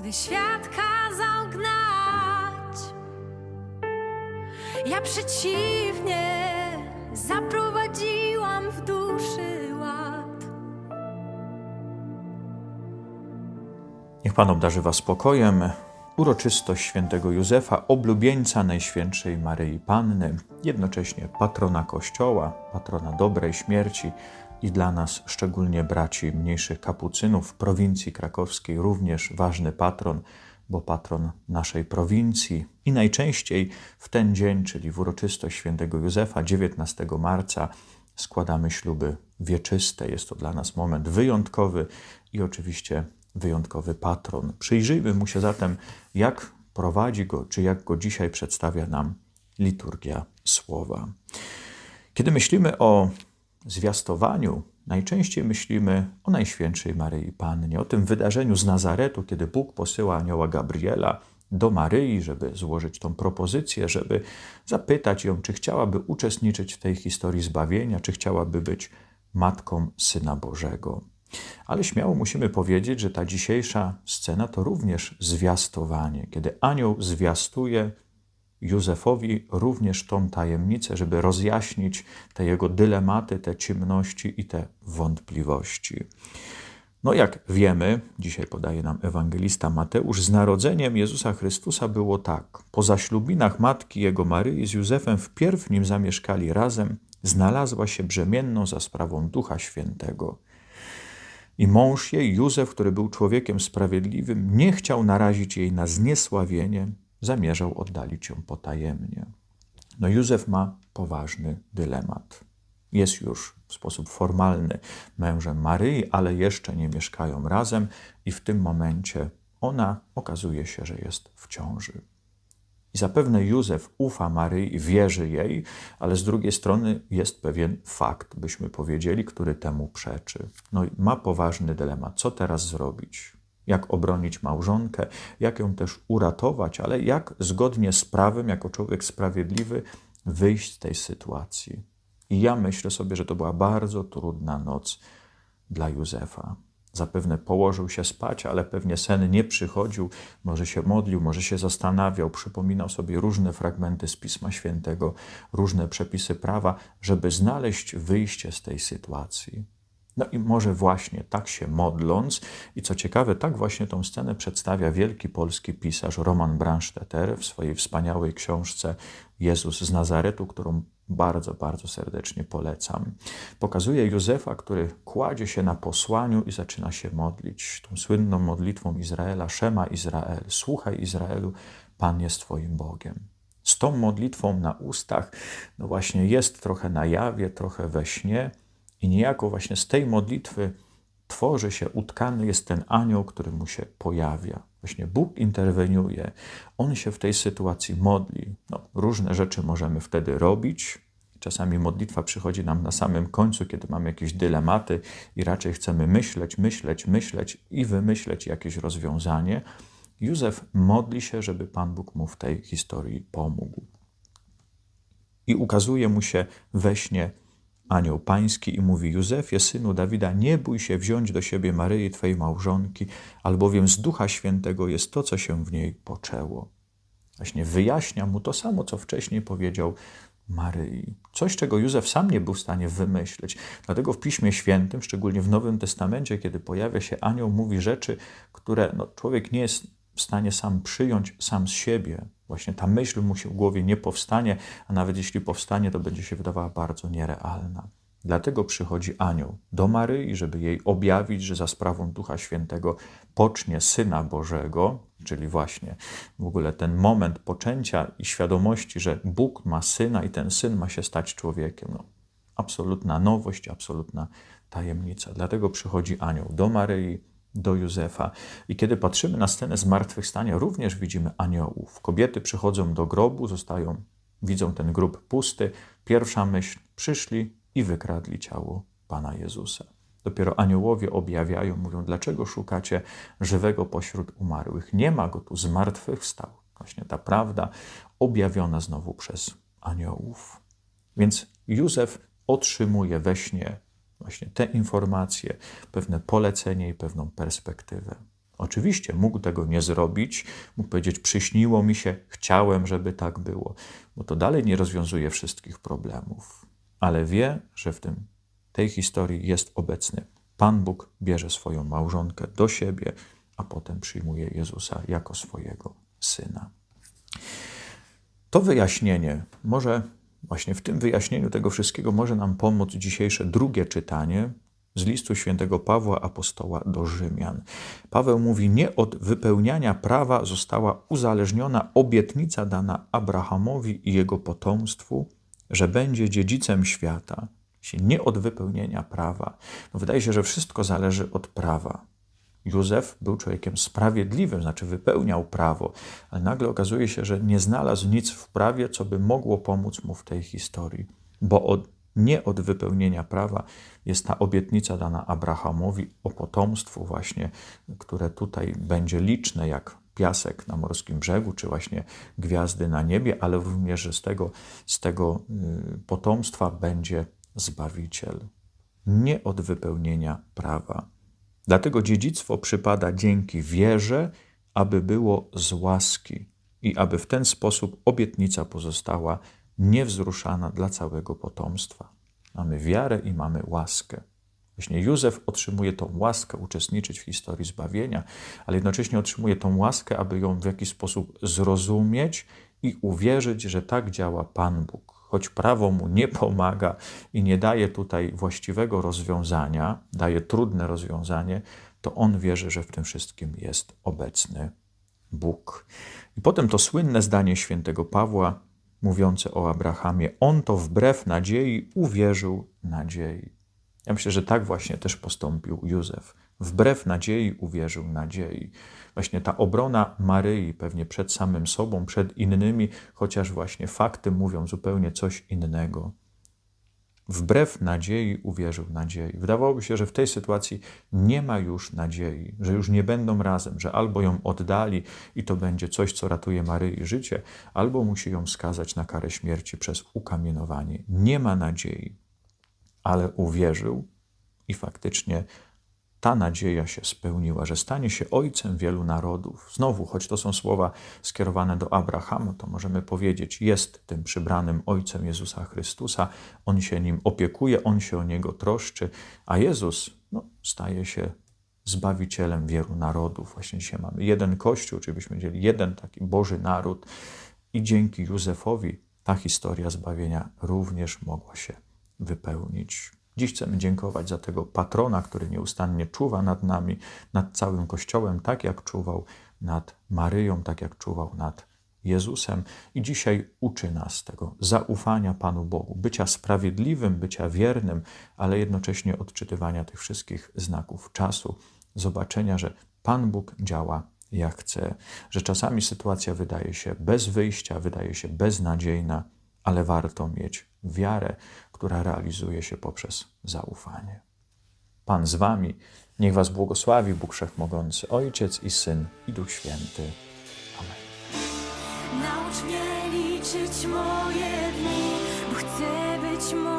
gdy świat kazał gnać. Ja przeciwnie zaprowadziłam w duszy ład. Niech Pan obdarzy Was spokojem. Uroczystość świętego Józefa, oblubieńca Najświętszej Maryi Panny, jednocześnie patrona Kościoła, patrona dobrej śmierci i dla nas, szczególnie braci mniejszych kapucynów w prowincji krakowskiej, również ważny patron, bo patron naszej prowincji. I najczęściej w ten dzień, czyli w uroczystość świętego Józefa, 19 marca, składamy śluby wieczyste. Jest to dla nas moment wyjątkowy i oczywiście wyjątkowy patron. Przyjrzyjmy mu się zatem, jak prowadzi go, czy jak go dzisiaj przedstawia nam liturgia słowa. Kiedy myślimy o zwiastowaniu, najczęściej myślimy o Najświętszej Maryi Pannie, o tym wydarzeniu z Nazaretu, kiedy Bóg posyła anioła Gabriela do Maryi, żeby złożyć tą propozycję, żeby zapytać ją, czy chciałaby uczestniczyć w tej historii zbawienia, czy chciałaby być matką Syna Bożego. Ale śmiało musimy powiedzieć, że ta dzisiejsza scena to również zwiastowanie, kiedy anioł zwiastuje Józefowi również tą tajemnicę, żeby rozjaśnić te jego dylematy, te ciemności i te wątpliwości. No, jak wiemy, dzisiaj podaje nam ewangelista Mateusz, z narodzeniem Jezusa Chrystusa było tak. Po zaślubinach matki jego Maryi z Józefem wpierw nim zamieszkali razem, znalazła się brzemienną za sprawą Ducha Świętego. I mąż jej, Józef, który był człowiekiem sprawiedliwym, nie chciał narazić jej na zniesławienie, zamierzał oddalić ją potajemnie. No, Józef ma poważny dylemat. Jest już w sposób formalny mężem Maryi, ale jeszcze nie mieszkają razem, i w tym momencie ona okazuje się, że jest w ciąży. I zapewne Józef ufa Maryi, wierzy jej, ale z drugiej strony jest pewien fakt, byśmy powiedzieli, który temu przeczy. No i ma poważny dylemat. Co teraz zrobić? Jak obronić małżonkę, jak ją też uratować, ale jak zgodnie z prawem, jako człowiek sprawiedliwy, wyjść z tej sytuacji. I ja myślę sobie, że to była bardzo trudna noc dla Józefa. Zapewne położył się spać, ale pewnie sen nie przychodził, może się modlił, może się zastanawiał, przypominał sobie różne fragmenty z Pisma Świętego, różne przepisy prawa, żeby znaleźć wyjście z tej sytuacji. No i może właśnie tak się modląc, i co ciekawe, tak właśnie tą scenę przedstawia wielki polski pisarz Roman Branstetter w swojej wspaniałej książce Jezus z Nazaretu, którą bardzo, bardzo serdecznie polecam. Pokazuje Józefa, który kładzie się na posłaniu i zaczyna się modlić tą słynną modlitwą Izraela, Szema Izrael, słuchaj Izraelu, Pan jest Twoim Bogiem. Z tą modlitwą na ustach, no właśnie jest trochę na jawie, trochę we śnie i niejako właśnie z tej modlitwy tworzy się, utkany jest ten anioł, który mu się pojawia. Właśnie Bóg interweniuje, On się w tej sytuacji modli. No, różne rzeczy możemy wtedy robić. Czasami modlitwa przychodzi nam na samym końcu, kiedy mamy jakieś dylematy i raczej chcemy myśleć, myśleć, myśleć i wymyśleć jakieś rozwiązanie. Józef modli się, żeby Pan Bóg mu w tej historii pomógł. I ukazuje mu się we śnie anioł pański i mówi: Józefie, synu Dawida, nie bój się wziąć do siebie Maryi, twojej małżonki, albowiem z Ducha Świętego jest to, co się w niej poczęło. Właśnie wyjaśnia mu to samo, co wcześniej powiedział Maryi. Coś, czego Józef sam nie był w stanie wymyśleć. Dlatego w Piśmie Świętym, szczególnie w Nowym Testamencie, kiedy pojawia się anioł, mówi rzeczy, które no, człowiek nie jest w stanie sam przyjąć sam z siebie. Właśnie ta myśl mu się w głowie nie powstanie, a nawet jeśli powstanie, to będzie się wydawała bardzo nierealna. Dlatego przychodzi anioł do Maryi, żeby jej objawić, że za sprawą Ducha Świętego pocznie Syna Bożego, czyli właśnie w ogóle ten moment poczęcia i świadomości, że Bóg ma Syna i ten Syn ma się stać człowiekiem. No, absolutna nowość, absolutna tajemnica. Dlatego przychodzi anioł do Maryi, do Józefa. I kiedy patrzymy na scenę zmartwychwstania, również widzimy aniołów. Kobiety przychodzą do grobu, zostają, widzą ten grób pusty. Pierwsza myśl, przyszli i wykradli ciało Pana Jezusa. Dopiero aniołowie objawiają, mówią, dlaczego szukacie żywego pośród umarłych? Nie ma go tu, zmartwychwstał. Właśnie ta prawda objawiona znowu przez aniołów. Więc Józef otrzymuje we śnie właśnie te informacje, pewne polecenie i pewną perspektywę. Oczywiście mógł tego nie zrobić, mógł powiedzieć: Przyśniło mi się, chciałem, żeby tak było, bo to dalej nie rozwiązuje wszystkich problemów, ale wie, że w tym, tej historii jest obecny. Pan Bóg bierze swoją małżonkę do siebie, a potem przyjmuje Jezusa jako swojego syna. To wyjaśnienie, może właśnie w tym wyjaśnieniu tego wszystkiego może nam pomóc dzisiejsze drugie czytanie z listu świętego Pawła apostoła do Rzymian. Paweł mówi: Nie od wypełniania prawa została uzależniona obietnica dana Abrahamowi i jego potomstwu, że będzie dziedzicem świata. Nie od wypełnienia prawa. No wydaje się, że wszystko zależy od prawa. Józef był człowiekiem sprawiedliwym, znaczy wypełniał prawo, ale nagle okazuje się, że nie znalazł nic w prawie, co by mogło pomóc mu w tej historii, bo od, nie od wypełnienia prawa jest ta obietnica dana Abrahamowi o potomstwu, właśnie, które tutaj będzie liczne jak piasek na morskim brzegu, czy właśnie gwiazdy na niebie, ale również z tego, z tego y, potomstwa będzie Zbawiciel. Nie od wypełnienia prawa. Dlatego dziedzictwo przypada dzięki wierze, aby było z łaski i aby w ten sposób obietnica pozostała niewzruszana dla całego potomstwa. Mamy wiarę i mamy łaskę. Właśnie Józef otrzymuje tą łaskę uczestniczyć w historii zbawienia, ale jednocześnie otrzymuje tą łaskę, aby ją w jakiś sposób zrozumieć i uwierzyć, że tak działa Pan Bóg. Choć prawo mu nie pomaga i nie daje tutaj właściwego rozwiązania, daje trudne rozwiązanie, to on wierzy, że w tym wszystkim jest obecny Bóg. I potem to słynne zdanie świętego Pawła, mówiące o Abrahamie: On to wbrew nadziei uwierzył nadziei. Ja myślę, że tak właśnie też postąpił Józef. Wbrew nadziei uwierzył nadziei. Właśnie ta obrona Maryi pewnie przed samym sobą, przed innymi, chociaż właśnie fakty mówią zupełnie coś innego. Wbrew nadziei uwierzył nadziei. Wydawałoby się, że w tej sytuacji nie ma już nadziei, że już nie będą razem, że albo ją oddali i to będzie coś, co ratuje Maryi życie, albo musi ją skazać na karę śmierci przez ukamienowanie. Nie ma nadziei, ale uwierzył i faktycznie ta nadzieja się spełniła, że stanie się ojcem wielu narodów. Znowu, choć to są słowa skierowane do Abrahama, to możemy powiedzieć, jest tym przybranym ojcem Jezusa Chrystusa, on się nim opiekuje, on się o niego troszczy, a Jezus no, staje się zbawicielem wielu narodów. Właśnie dzisiaj mamy jeden Kościół, czyli byśmy mieli jeden taki Boży naród, i dzięki Józefowi ta historia zbawienia również mogła się wypełnić. Dziś chcemy dziękować za tego patrona, który nieustannie czuwa nad nami, nad całym Kościołem, tak jak czuwał nad Maryją, tak jak czuwał nad Jezusem. I dzisiaj uczy nas tego zaufania Panu Bogu, bycia sprawiedliwym, bycia wiernym, ale jednocześnie odczytywania tych wszystkich znaków czasu, zobaczenia, że Pan Bóg działa jak chce, że czasami sytuacja wydaje się bez wyjścia, wydaje się beznadziejna, ale warto mieć wiarę, która realizuje się poprzez zaufanie. Pan z Wami, niech Was błogosławi Bóg Wszechmogący, Ojciec i Syn i Duch Święty. Amen. Naucz mnie liczyć moje dni, bo chcę być.